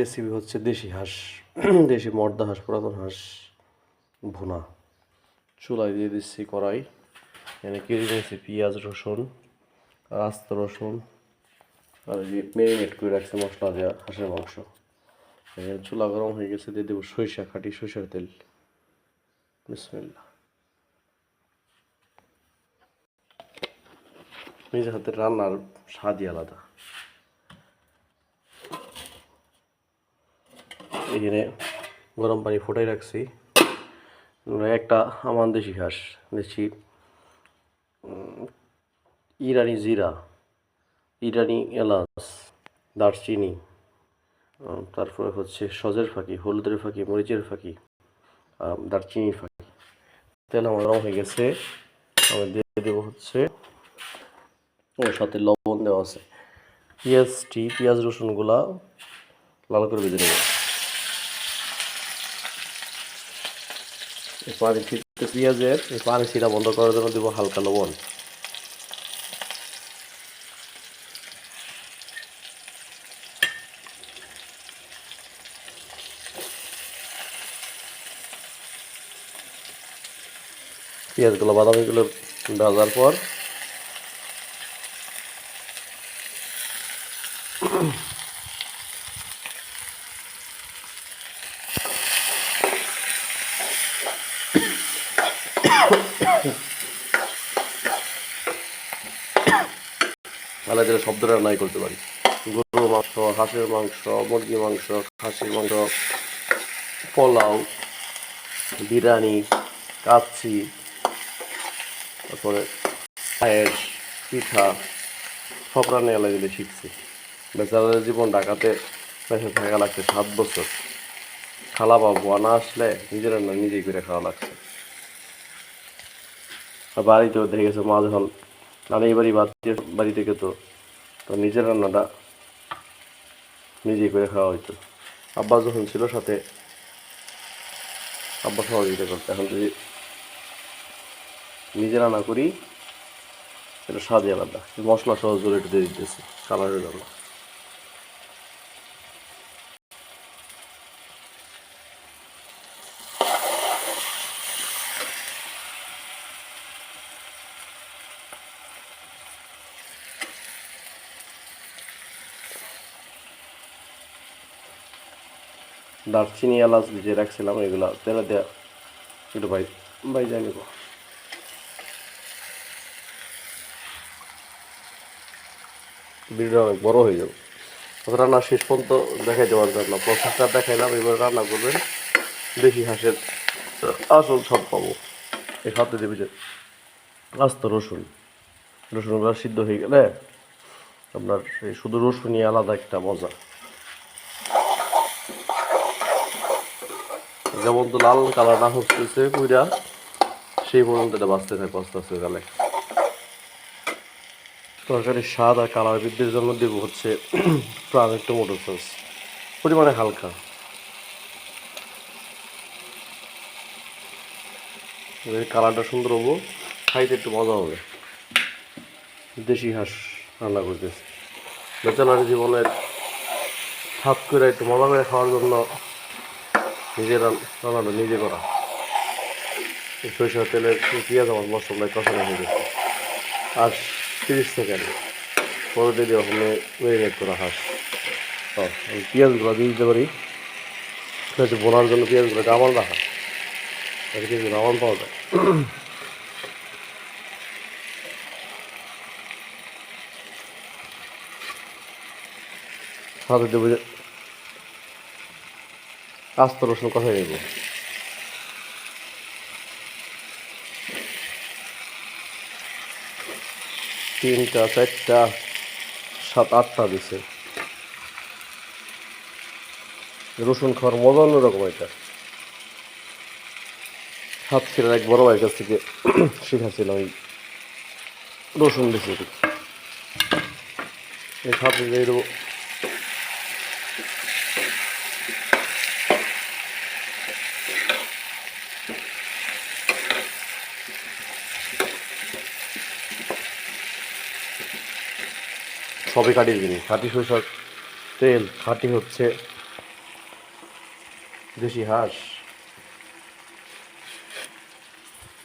Recipe হচ্ছে দেশি হাঁস, দেশি মর্দা হাঁস, পুরাতন হাঁস, ভুনা। চুলায় দিয়ে দিচ্ছি কড়াই, এখানে কেটে নিয়েছি পেঁয়াজ, রসুন, আস্ত রসুন, আর ম্যারিনেট করে রাখছে মশলা দেওয়া হাঁসের মাংস। চুলা গরম হয়ে গেছে, দিয়ে দেবো সরিষা খাঁটি সরিষার তেল। বিসমিল্লা নিজের হাতে রান্নার স্বাদই আলাদা। এখানে গরম পানি ফুটাই রাখছি। একটা আমার দেশি হাঁস দেশি ইরানি জিরা, ইরানি এলাচ, দারচিনি তারপরে হচ্ছে সজের ফাঁকি, হলুদের ফাঁকি, মরিচের ফাঁকি দারচিনির ফাঁকি। তেল আমার গরম হয়ে গেছে। আমি দিয়ে দেবো হচ্ছে, ওর সাথে লবণ দেওয়া আছে। পেঁয়াজটি পেঁয়াজ রসুনগুলা লাল করে ভেজে নেব। এই পানি ছিটতে পেঁয়াজের এই পানি ছিটা বন্ধ করার জন্য দেবো হালকা লবণ। পেঁয়াজগুলো, বাদামিগুলো ভাজার পর আলাদা শব্দ রান্নাই করতে পারি। গরুর মাংস, হাঁসের মাংস, মুরগির মাংস, খাসির মাংস, পোলাও, বিরিয়ানি কাচ্ছি তারপরে পায়েস, পিঠা সব রান্না আলাদা শিখছি। বেচারাদের জীবন ঢাকাতে বেঁচে থাকা লাগছে সাত বছর। খালা বা বোয়া না আসলে নিজের নিজেই করে খাওয়া লাগছে। বাড়িতেও দেখে গেছে মা যখন নানি বাড়ি বাদ দিয়ে বাড়ি থেকে তো তো নিজের রান্নাটা নিজেই করে খাওয়া হইতো। আব্বা যখন ছিল সাথে, আব্বা সহযোগিতা করতো। এখন যদি নিজে রান্না করি এটা স্বাদই আলাদা। মশলা সহজ করে একটু দিয়ে দিতেছি কালারের জন্য। দারচিনি, এলাচ ভিজিয়ে রাখছিলাম, এগুলো তেলে দেওয়া একটু ভাই বাইজা নিব ভিডিওটা অনেক বড় হয়ে যাবে। রান্না শেষ পর্যন্ত দেখাই দেওয়ার জন্য। প্রসেসটা দেখাইলাম, এবার রান্না করবেন। দেশি হাঁসের আসল সব পাবো। এই হাতে দেবে যে আস্ত রসুন। রসুনগুলো সিদ্ধ হয়ে গেলে আপনার এই শুধু রসুনই আলাদা একটা মজা। যেমন তো লাল কালার না হচ্ছে পুরা সেই পর্যন্ত এটা বাঁচতে থাকে আস্তে আস্তে গেলে তরকারির স্বাদ আর কালার বৃদ্ধির জন্য দেব হচ্ছে প্রাণের টমেটো সস। পরিমাণে হালকা। কালারটা সুন্দর হব, খাইতে একটু মজা হবে। দেশি হাঁস রান্না করতেছি। বেচানার জীবনের হাত করে একটু মজা করে খাওয়ার জন্য নিজের রান- রান্নাটা নিজে করা। সরিষার তেলের পেঁয়াজ আমার মশলায় কষানো হয়ে গেছে। আর তিরিশ সেকেন্ড। পরে দিয়ে হলে মেরিনেট করা হাঁস। আমি পেঁয়াজগুলো দিয়ে দিতে পারি। হচ্ছে বোনার জন্য পেঁয়াজগুলো রামান রাখা। তাহলে কিন্তু রামান পাওয়া যায়। সাথে দেবো আস্ত রসুন কোথায় নেব। তিনটা, চারটা, সাত, আটটা দিছে। রসুন খাওয়ার মজা অন্যরকম এটা। হাত ছিল এক বড় ভাইয়ের কাছ থেকে শিখাচ্ছিলাম এই রসুন বেশি এই সাথে সবই কাটিয়ে দিন খাঁটি সরিষার তেল খাঁটি হচ্ছে দেশি হাঁস।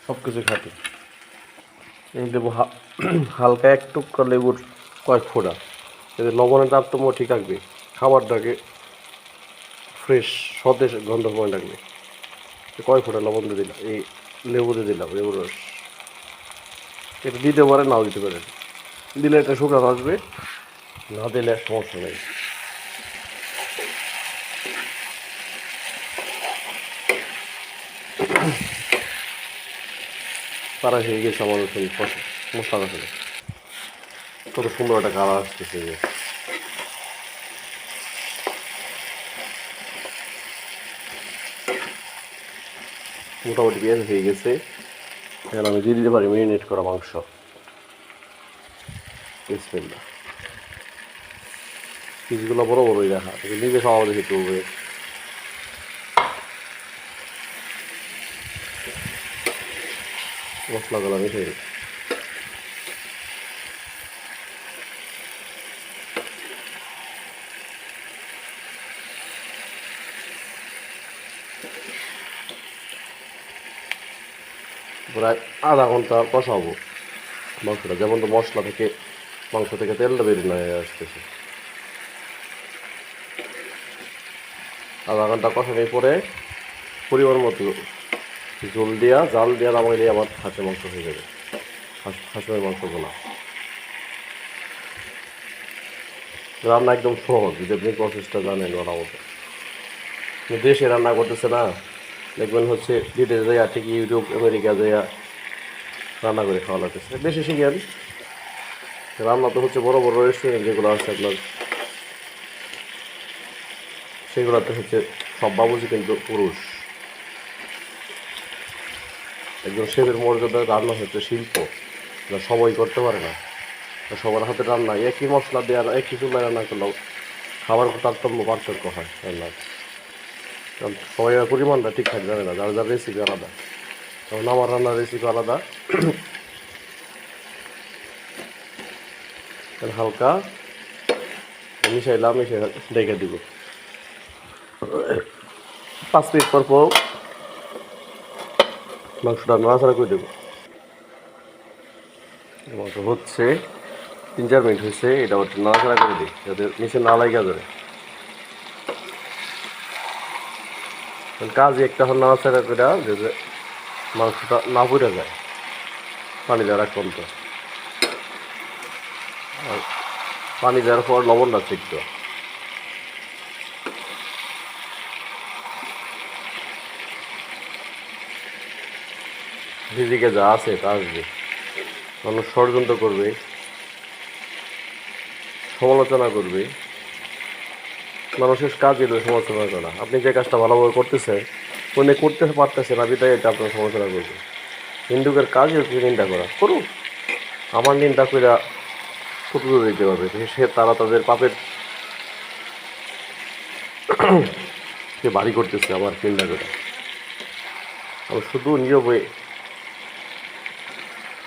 সব কিছু খাঁটি। এই দেবো হালকা এক টুকরা লেবুর কয়েক ফোঁটা এতে লবণের তারতম্য ঠিক থাকবে খাবারটাকে ফ্রেশ সতেজ গন্ধ সময় লাগবে। কয়েক ফোঁটা লবণ দিয়ে দিলাম। এই লেবু দিয়ে দিলাম, লেবুর রস। এটা দিতে পারেন নাও দিতে পারেন দিলে এটা শুকনো আসবে। না দিলে সমস্যা নেই। তারা হয়ে গেছে আমার ওখানে মশলা আসলে কত সুন্দর একটা কালার আসতেছে মোটামুটি পেঁয়াজ হয়ে গেছে। এখন আমি দিয়ে দিতে পারি মেরিনেট করা মাংস। বিসমিল্লাহ পিসগুলো বড় বড়ই দেখা। নিজে খাওয়া দেখি একটু হবে। মশলাগুলো মিশে দিই প্রায় আধা ঘণ্টা কষাবো। মাংসটা যেমন তো মশলা থেকে, মাংস থেকে তেলটা বেরিয়ে আসতেছে। আধা ঘণ্টা কষানোর পরে পরিমাণ মতো জল দিয়া, জাল দিয়া নামাইলে আমার হাঁসের মাংস হয়ে যাবে। হাঁস- হাঁসের মাংসগুলো রান্না একদম সহজ যদি আপনি প্রসেসটা জানেন ওরা মতো। দেশে রান্না করতেছে না, দেখবেন হচ্ছে বিদেশে যাইয়া, ঠিক ইউরোপ, আমেরিকা যাইয়া রান্না করে খাওয়া লাগতেছে। দেশে শিখেন রান্না তো হচ্ছে বড় বড় রেস্টুরেন্ট যেগুলো আছে আপনার সেগুলোতে হচ্ছে সব বাবুজি কিন্তু পুরুষ। একজন শেফের মর্যাদা রান্না হচ্ছে শিল্প যা সবাই করতে পারে না। সবার হাতে রান্না, একই মশলা দেওয়া না একই চুলায় রান্না করলেও খাবার তারতম্য পার্থক্য হয় রান্নার কারণ সবাই পরিমাণটা ঠিকঠাক জানে না, যার যার রেসিপি আলাদা। তখন আমার রান্নার রেসিপি আলাদা। হালকা মিশাইলাম মিশে ডেকে দিব। পাঁচ মিনিট পর পর মাংসটা নাড়াচাড়া করে দেবো। মাংস হচ্ছে, তিন চার মিনিট হয়েছে, এটা একটু নাড়াচাড়া করে দিই, যাতে নিচে না লাগা যাবে কাজে একটা হল নাড়াচাড়া করে যাতে মাংসটা না পড়ে যায়, পানি দেওয়া রাখতাম তো আর পানি দেওয়ার পর লবণ লাগছে দিদিকে যা আছে তা আসবে। মানুষ ষড়যন্ত্র করবে, সমালোচনা করবে। মানুষের কাজ এলো সমালোচনা করা। আপনি যে কাজটা ভালোভাবে করতেছেন, উনি করতে পারতেছে না, বিদায় এটা আপনার সমালোচনা করবে। হিন্দুকের কাজই হচ্ছে নিন্দা করা। করুক। আমার নিন্দা করে কত দূর দিতে পারবে। সে তারা তাদের পাপের সে বাড়ি করতেছে আমার চিন্তা করে। আমি শুধু হয়ে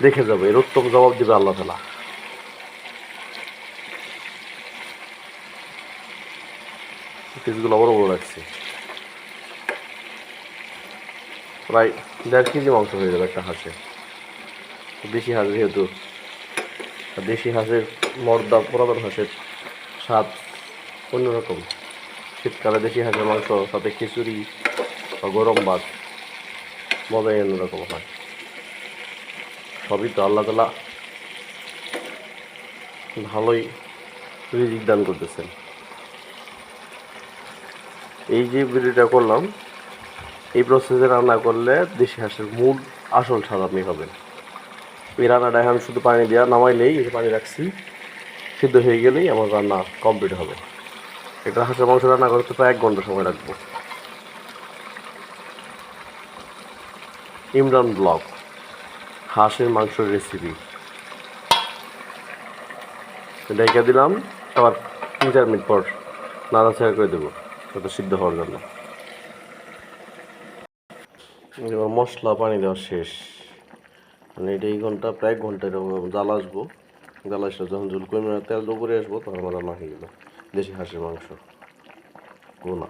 দেখে যাব, এর উত্তম জবাব দিবে আল্লাহ তালা পিসগুলো বড় বড় রাখছি। প্রায় দেড় কেজি মাংস হয়ে যাবে একটা হাঁসে। দেশি হাঁস যেহেতু দেশি হাঁসের মর্দা, পুরাতন হাঁসের স্বাদ অন্যরকম শীতকালে দেশি হাঁসের মাংস, সাথে খিচুড়ি বা গরম ভাত, মজাই অন্যরকম হয়। সবই তো আল্লাহ তালা ভালোই রিজিক দান করতেছেন। এই যে ভিডিওটা করলাম, এই প্রসেসে রান্না করলে দেশি হাঁসের মূল আসল স্বাদ আপনি এই রান্নাটা আমি শুধু পানি দেওয়া নামাইলেই পানি রাখছি, সিদ্ধ হয়ে গেলেই আমার রান্না কমপ্লিট হবে। এটা হাঁসের মাংস রান্না করতে প্রায় এক ঘণ্টা সময় রাখব ইমরান ব্লগ। হাঁসের মাংসের রেসিপি ডেকে দিলাম, আবার তিন চার মিনিট পর নাড়াচাড়া করে দেবো, যাতে সিদ্ধ হওয়ার জন্য। এবার মশলা, পানি দেওয়া শেষ। মানে এটা এই ঘণ্টা, প্রায় ঘণ্টা এরকম জাল আসব। জাল আসলে যখন জল কমে তেল উপরে আসব, তখন আমার রান্না হয়ে গেলো দেশি হাঁসের মাংস। গোনা।